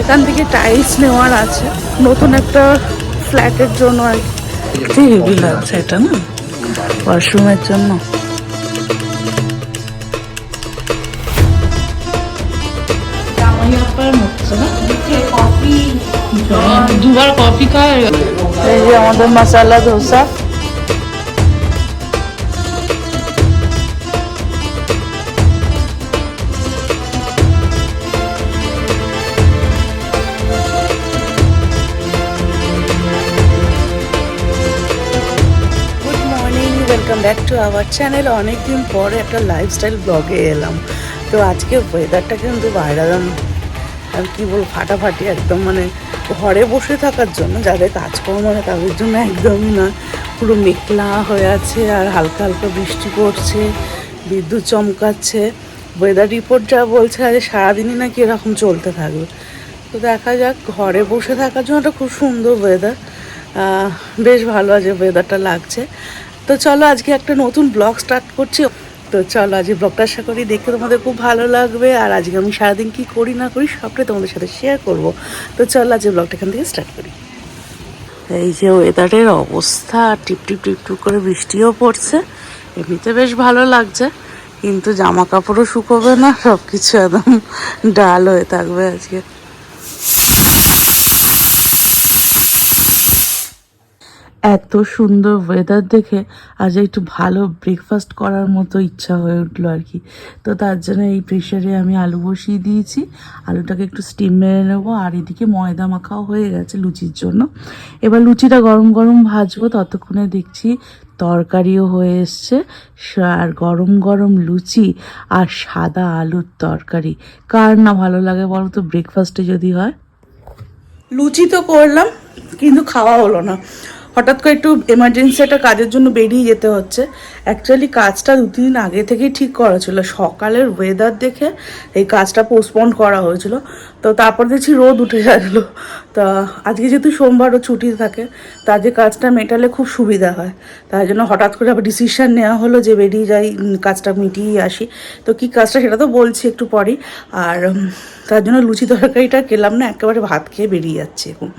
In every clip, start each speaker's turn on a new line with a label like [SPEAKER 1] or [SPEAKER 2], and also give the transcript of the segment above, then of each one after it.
[SPEAKER 1] এখান থেকে টাইলস নেওয়ার আছে। নতুন একটা ফ্ল্যাটের জন্য আর কি। হেভি লাগছে এটা না? ওয়াশরুমের জন্য।
[SPEAKER 2] দুবার কফি খায়।
[SPEAKER 1] এই যে আমাদের masala dosa welcome back to our channel অনেকদিন পরে একটা লাইফস্টাইল ব্লগে এলাম। তো আজকে ওয়েদারটা কিন্তু বাইরে একদম আর কি বলব, ফাটাফাটি একদম মানে ঘরে বসে থাকার জন্য, যাদের কাজকর্ম হয় তাদের জন্য একদমই না। পুরো মেঘলা হয়ে আছে আর হালকা হালকা বৃষ্টি পড়ছে, বিদ্যুৎ চমকাচ্ছে। ওয়েদার রিপোর্ট যা বলছে আজ সারাদিনই নাকি এরকম চলতে থাকবে তো দেখা যাক, ঘরে বসে থাকার জন্য একটা খুব সুন্দর ওয়েদার বেশ ভালো আছে ওয়েদারটা লাগছে। তো চলো আজকে একটা নতুন ব্লগ স্টার্ট করছি। তো চলো আজকে ব্লগটা আশা করি দেখতে তোমাদের খুব ভালো লাগবে। আর আজকে আমি সারাদিন কি করি না করি সবটাই তোমাদের সাথে শেয়ার করব। তো চলো আজকে ব্লগটা এখান থেকে স্টার্ট করি। এই যে ওয়েদারের অবস্থা, টিপ টিপ টিপ টিপ করে বৃষ্টিও পড়ছে। এমনিতে বেশ ভালো লাগছে, কিন্তু জামা কাপড়ও শুকোবে না সব কিছু একদম ডাল হয়ে থাকবে আজকে। এত সুন্দর ওয়েদার দেখে আজ একটু ভালো ব্রেকফাস্ট করার মতো ইচ্ছা হয়ে উঠল আর কি। তো তার জন্য এই প্রেশারে আমি আলু বসিয়ে দিয়েছি। আলুটাকে একটু স্টিম মেরে নেব। আর এদিকে ময়দা মাখাও হয়ে গেছে লুচির জন্য। এবার লুচিটা গরম গরম ভাজবো। ততক্ষণে দেখছি তরকারিও হয়ে এসছে। আর গরম গরম লুচি আর সাদা আলুর তরকারি। কার না ভালো লাগে বলো তো? ব্রেকফাস্টে যদি হয়। লুচি তো করলাম, কিন্তু খাওয়া হলো না। হঠাৎ করে একটু এমার্জেন্সি একটা কাজের জন্য বেরিয়ে যেতে হচ্ছে। অ্যাকচুয়ালি কাজটা দু, তিন আগে থেকেই ঠিক করা ছিল। সকালের ওয়েদার দেখে এই কাজটা পোস্টপন্ড করা হয়েছিল। তো তারপর দেখছি রোদ উঠে গেলো তা আজকে যেহেতু সোমবারও ছুটি থাকে তার যে কাজটা মেটালে খুব সুবিধা হয়। তাই জন্য হঠাৎ করে আবার ডিসিশন নেওয়া হলো যে বেরিয়ে যাই কাজটা মিটিয়ে আসি। তো কি কাজটা সেটা তো বলছি একটু পরেই। আর তার জন্য লুচি তরকারিটা খেলাম না, একেবারে ভাত খেয়ে বেরিয়ে যাচ্ছে এখন।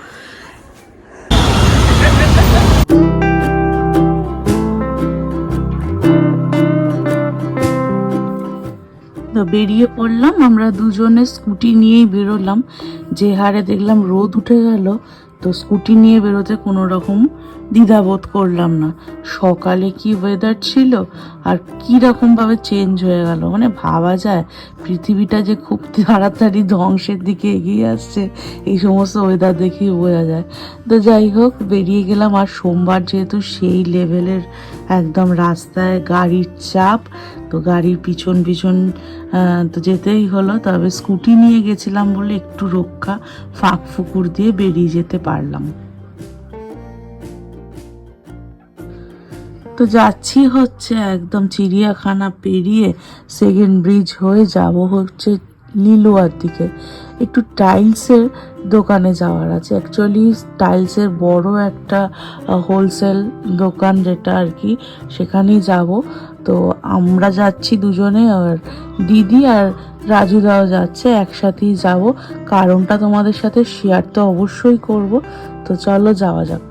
[SPEAKER 1] তো বেরিয়ে পড়লাম, আমরা দুজনে স্কুটি নিয়েই বেরোলাম। যে হারে দেখলাম রোদ উঠে গেল, তো স্কুটি নিয়ে বেরোতে কোনো রকম দ্বিধাবোধ করলাম না। সকালে কি ওয়েদার ছিল আর কি রকম ভাবে চেঞ্জ হয়ে গেল? মানে ভাবা যায়, পৃথিবীটা যে খুব তাড়াতাড়ি ধ্বংসের দিকে এগিয়ে আসছে, এই সমস্ত ওয়েদার দেখেই বোঝা যায়। তো যাই হোক, বেরিয়ে গেলাম। আর সোমবার যেহেতু সেই লেভেলের একদম রাস্তায় গাড়ির চাপ, তো গাড়ির পিছন পিছন তো যেতেই হলো। তবে স্কুটি নিয়ে গেছিলাম বলে একটু রক্ষা ফাঁক ফুকুর দিয়ে বেরিয়ে যেতে পারলাম। তো যাচ্ছি হচ্ছে একদম চিড়িয়াখানা পেরিয়ে সেকেন্ড ব্রিজ হয়ে যাব হচ্ছে লিলুয়ার দিকে। একটু টাইলসের দোকানে যাওয়ার আছে। অ্যাকচুয়ালি টাইলসের বড় একটা হোলসেল দোকান যেটা আর কি, সেখানেই যাব। তো আমরা যাচ্ছি দুজনে আর দিদি আর রাজুদাও যাচ্ছে, একসাথেই যাব। কারণটা তোমাদের সাথে শেয়ার তো অবশ্যই করব। তো চলো যাওয়া যাক।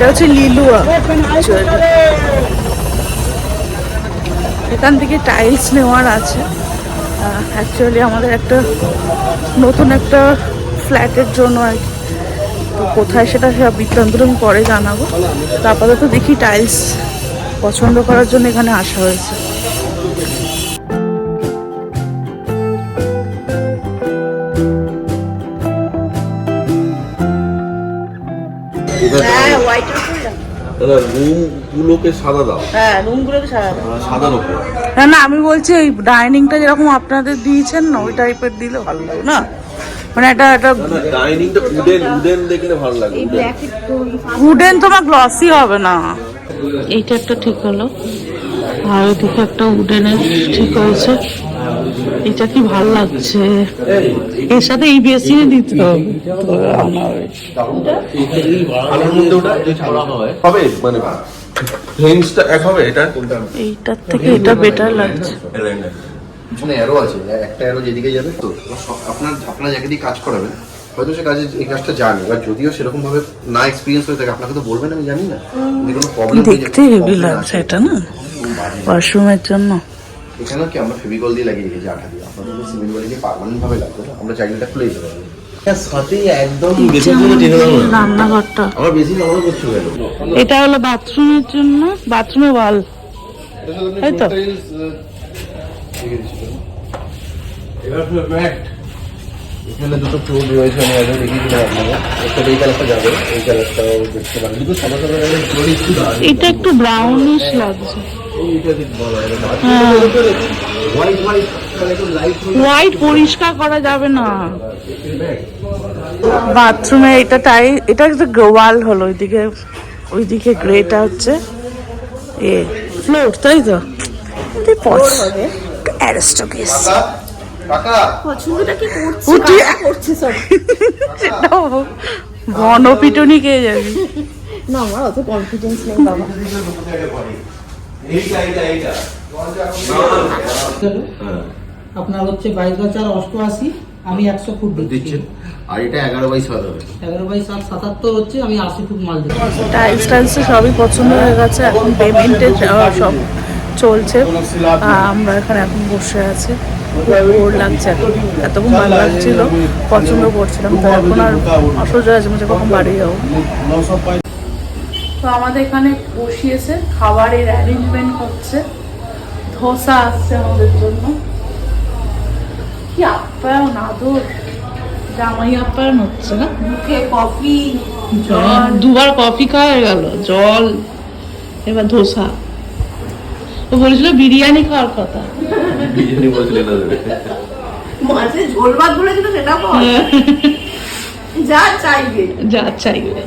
[SPEAKER 1] এটা হচ্ছে লিলুয়া। এখান থেকে টাইলস নেওয়ার আছে। অ্যাকচুয়ালি আমাদের একটা নতুন একটা ফ্ল্যাটের জন্য আর কি। তো কোথায় সেটা সব বৃত্তান্তর আমি পরে জানাব। তো আপাতত দেখি টাইলস পছন্দ করার জন্য এখানে আসা হয়েছে। হ্যাঁ
[SPEAKER 3] রুম গুলোকে সাদা দাও।
[SPEAKER 1] হ্যাঁ রুমগুলোকে না না আমি বলছি ওই ডাইনিংটা যেরকম আপনাদের দিয়েছেন না ওই টাইপের দিলে ভালো লাগে না? মানে এটা একটা
[SPEAKER 3] ডাইনিংটা উডেন উডেন দেখলে ভালো লাগে উডেন
[SPEAKER 1] উডেন তোমার গ্লসি হবে না। এইটা একটা ঠিক হলো। আর ওদিকে একটা উডেনের ঠিক হয়েছে এটা কি ভালো লাগছে? এর সাথে এই বেসিনে দিতে
[SPEAKER 3] মানে
[SPEAKER 1] এইটার থেকে এটা বেটার লাগছে।
[SPEAKER 4] অ্যারো আছে একটা অ্যারো যেদিকে যাবে তো। আপনার আপনার যাকে দিয়ে কাজ করাবেন। হয়তো সে কাজে এই কাজটা জানে এবার যদিও সেরকম ভাবে না এক্সপিরিয়েন্স হয়ে থাকে আপনাকে তো বলবেন আমি জানি না। যদি কোনো প্রবলেম
[SPEAKER 1] দেখতে হেভি লাগছে এটা না? ওয়াশরুমের জন্য।
[SPEAKER 4] এখানেও কি আমরা ফেভিকল দিয়ে লাগিয়ে রেখেছি আঠা দিয়ে? আপনাদের সিমেন্ট বলে দিয়ে পার্মানেন্ট ভাবে লাগবে না আমরা চাইলে এটা খুলে দিতে পারব। না কেন
[SPEAKER 1] এটা হলো বাথরুমের জন্য বাথরুমে ওয়াল তাই তো?
[SPEAKER 4] এখানে দুটো ফ্লোর রয়েছে আমি আগে দেখিয়েছিলাম আপনাকে একটা এই কালারটা যাবে এই কালারটাও দেখতে পারেন। দুটো সাদা সাদা রঙের ফ্লোর একটু
[SPEAKER 1] এটা একটু ব্রাউনিশ লাগছে। হ্যাঁ।
[SPEAKER 4] হোয়াইট হোয়াইট একটু লাইট
[SPEAKER 1] হোয়াইট পরিষ্কার করা যাবে না। বাথরুমে এটা টাই এটা একটা গোয়াল হলো ওইদিকে ওইদিকে গ্রেটা হচ্ছে এ ফ্লোর তাই তো? বনপিটনি কে যাবি
[SPEAKER 5] না আমার অত কনফিডেন্স নেই বাবা।
[SPEAKER 6] আপনার হচ্ছে বাইশ হাজার অষ্টআশি আমি একশো ফুট দিচ্ছি।
[SPEAKER 4] আর এটা এগারো বাই সাত হবে।
[SPEAKER 6] এগারো বাই সাত সাতাত্তর হচ্ছে আমি আশি ফুট মাল দিচ্ছি।
[SPEAKER 1] টাইলস টাইলস সবই পছন্দ হয়ে গেছে এখন পেমেন্টের সব চলছে। আমরা এখানে এখন বসে আছি। এতক্ষণ ভালো লাগছিল পছন্দ করছিলাম তো এখন আর অসহ্য আছে মুঝে কখন বাড়ি যাব? তো আমাদের এখানে বসিয়েছে খাবারের অ্যারেঞ্জমেন্ট হচ্ছে ধোসা আসছে আমাদের জন্য। কি আপ্যায়ন আদর। জামাই আপ্যায়ন হচ্ছে না? মুখে কফি জল। দুবার কফি খাওয়া হয়ে গেল জল এবার ধোসা। ও বলেছিল বিরিয়ানি খাওয়ার কথা।
[SPEAKER 3] বিরিয়ানি বলছিলেন না
[SPEAKER 5] মাঝে ঝোল ভাত বলেছিল সেটাও পাওয়া যায়। যা চাইবে।
[SPEAKER 1] যা চাইবে।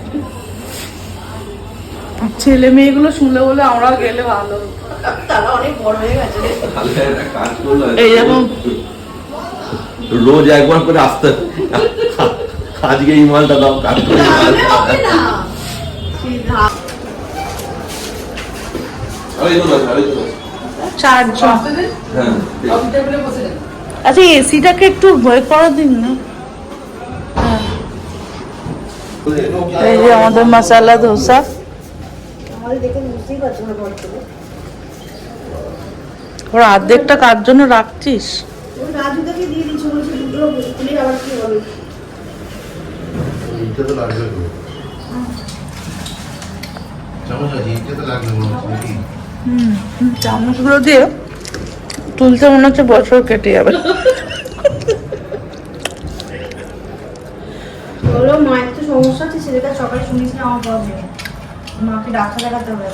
[SPEAKER 1] ছেলে মেয়েগুলো শুনলে বলে আমরা গেলে ভালো।
[SPEAKER 5] তারা অনেক বড় হয়ে গেছে
[SPEAKER 3] রোজ একবার করে আসতে। আজকে এই মালটা দাও কাজ করে। আরে এই তো।
[SPEAKER 1] চারজন আচ্ছা এসিটাকে একটু ভয় করা দিন না। এই যে আমাদের মশালা ধোসা। ওর অর্ধেকটা কার জন্য রাখছিস
[SPEAKER 4] লাগবে
[SPEAKER 1] চামচগুলো দিয়ে তুলতে মনে হচ্ছে বছর কেটে যাবে।
[SPEAKER 5] ওরও মায়ের তো সমস্যা আছে ছেলেটা সকালে শুনেছি আমার প্রবলেম মাকে ডাক্তার দেখাতে হবে।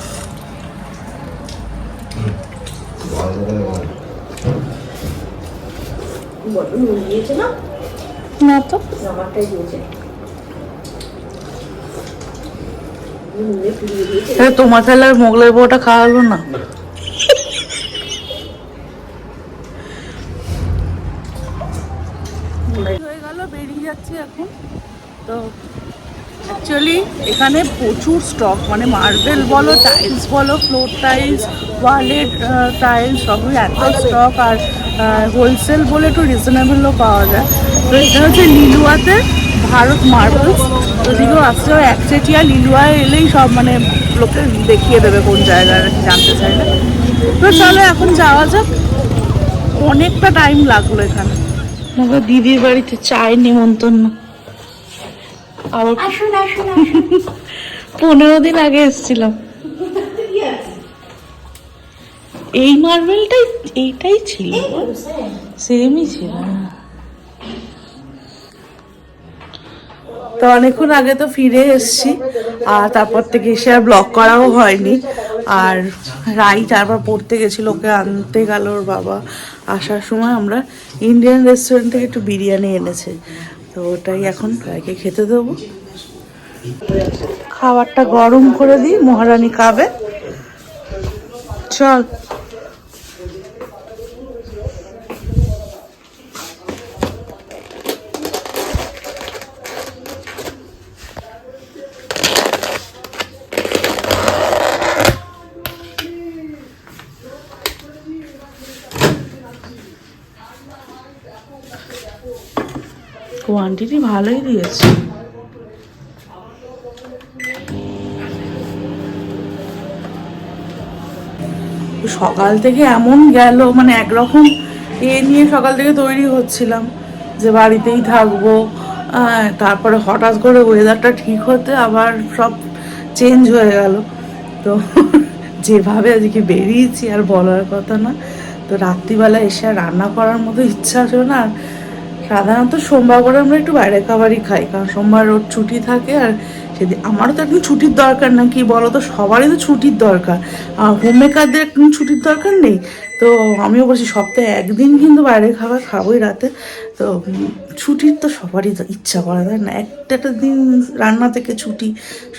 [SPEAKER 5] না?
[SPEAKER 1] তো।
[SPEAKER 5] আমারটাই দিয়েছে নুনে পুড়িয়ে দিয়েছে
[SPEAKER 1] এ, তোমার তাহলে আর মোগলাই বউটা খাওয়ালো না? হয়ে বেরিয়ে যাচ্ছি এখন। তো অ্যাকচুয়ালি এখানে প্রচুর স্টক মানে মার্বেল বলো টাইলস বলো ফ্লোর টাইলস ওয়ালেট টাইলস সবই এত স্টক আর হোলসেল বলে একটু রিজনেবলও পাওয়া যায়। তো এটা হচ্ছে লিলুয়াতে ভারত মার্বেলস কেউ আসতে হয় একচেটিয়া লিলুয়ায় এলেই সব মানে লোকে দেখিয়ে দেবে কোন জায়গায় জানতে চাইলে। তো চলো এখন যাওয়া যাক। অনেকটা টাইম লাগল এখানে। দিদির বাড়িতে চায় নিমন্ত্রণ। আবার পনেরো দিন আগে এসেছিলাম। এই মার্বেলটাই এইটাই ছিল। সেমই ছিল তো অনেকক্ষণ আগে তো ফিরে এসেছি, আর তারপর থেকে এসে আর ব্লগ করাও হয়নি। আর রাই তারপর পড়তে গেছিল, ওকে আনতে গেল ওর বাবা। আসার সময় আমরা ইন্ডিয়ান রেস্টুরেন্ট থেকে একটু বিরিয়ানি এনেছে। তো ওটাই এখন রাইকে খেতে দেবো। খাবারটা গরম করে দিই, মহারানী খাবে। চল। কোয়ান্টিটি ভালোই দিয়েছে। সকাল থেকে এমন গেল মানে একরকম এ নিয়ে সকাল থেকে তৈরি হচ্ছিলাম যে বাড়িতেই থাকব। তারপরে হঠাৎ করে ওয়েদারটা ঠিক হতে আবার সব চেঞ্জ হয়ে গেল। তো যেভাবে আজকে বেরিয়েছি আর বলার কথা না, তো রাত্রিবেলা এসে রান্না করার মতো ইচ্ছা ছিল না, আর সাধারণত সোমবার করে আমরা একটু বাইরে খাবারই খাই, কারণ সোমবার ওর ছুটি থাকে আর সেদিন আমারও তো একদিন ছুটির দরকার না, কি বলো তো? সবারই তো ছুটির দরকার। আর হোম মেকারদের একদিন ছুটির দরকার নেই। তো আমিও বলছি, সপ্তাহে একদিন কিন্তু বাইরে খাবার খাবোই রাতে। তো ছুটির তো সবারই ইচ্ছা করা যায় না? একটা একটা দিন রান্না থেকে ছুটি,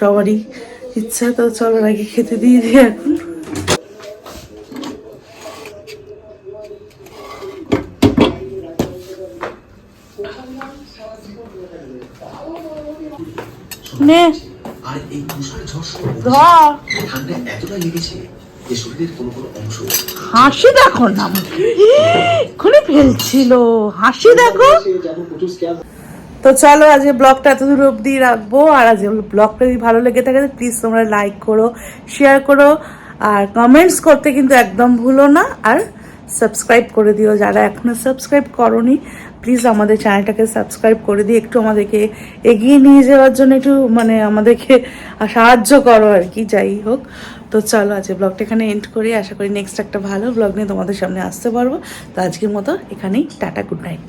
[SPEAKER 1] সবারই ইচ্ছা। তো চলো আগে খেতে দিয়ে দিই এখন। নে।
[SPEAKER 7] আর এই তুষার
[SPEAKER 1] ধর।
[SPEAKER 7] ঠান্ডা লেগেছে যে শরীরের কোনো কোনো অংশ
[SPEAKER 1] হাসি দেখো না খুলে ফেলছিল। হাসি দেখো। তো চলো আজকে ব্লগটা এত দূর অব্দি রাখব। আর আজকে ব্লগটা যদি ভালো লেগে থাকে প্লিজ তোমরা লাইক করো শেয়ার করো। আর কমেন্টস করতে কিন্তু একদম ভুলো না। আর সাবস্ক্রাইব করে দিও। যারা এখনও সাবস্ক্রাইব করনি প্লিজ আমাদের চ্যানেলটাকে সাবস্ক্রাইব করে দিয়ে একটু আমাদেরকে এগিয়ে নিয়ে যাওয়ার জন্য একটু মানে আমাদেরকে সাহায্য করো আর কি, যাই হোক। তো চলো আজকে ব্লগটা এখানে এন্ড করি। আশা করি নেক্সট একটা ভালো ব্লগ নিয়ে তোমাদের সামনে আসতে পারব। তো আজকের মতো এখানেই, টাটা গুড নাইট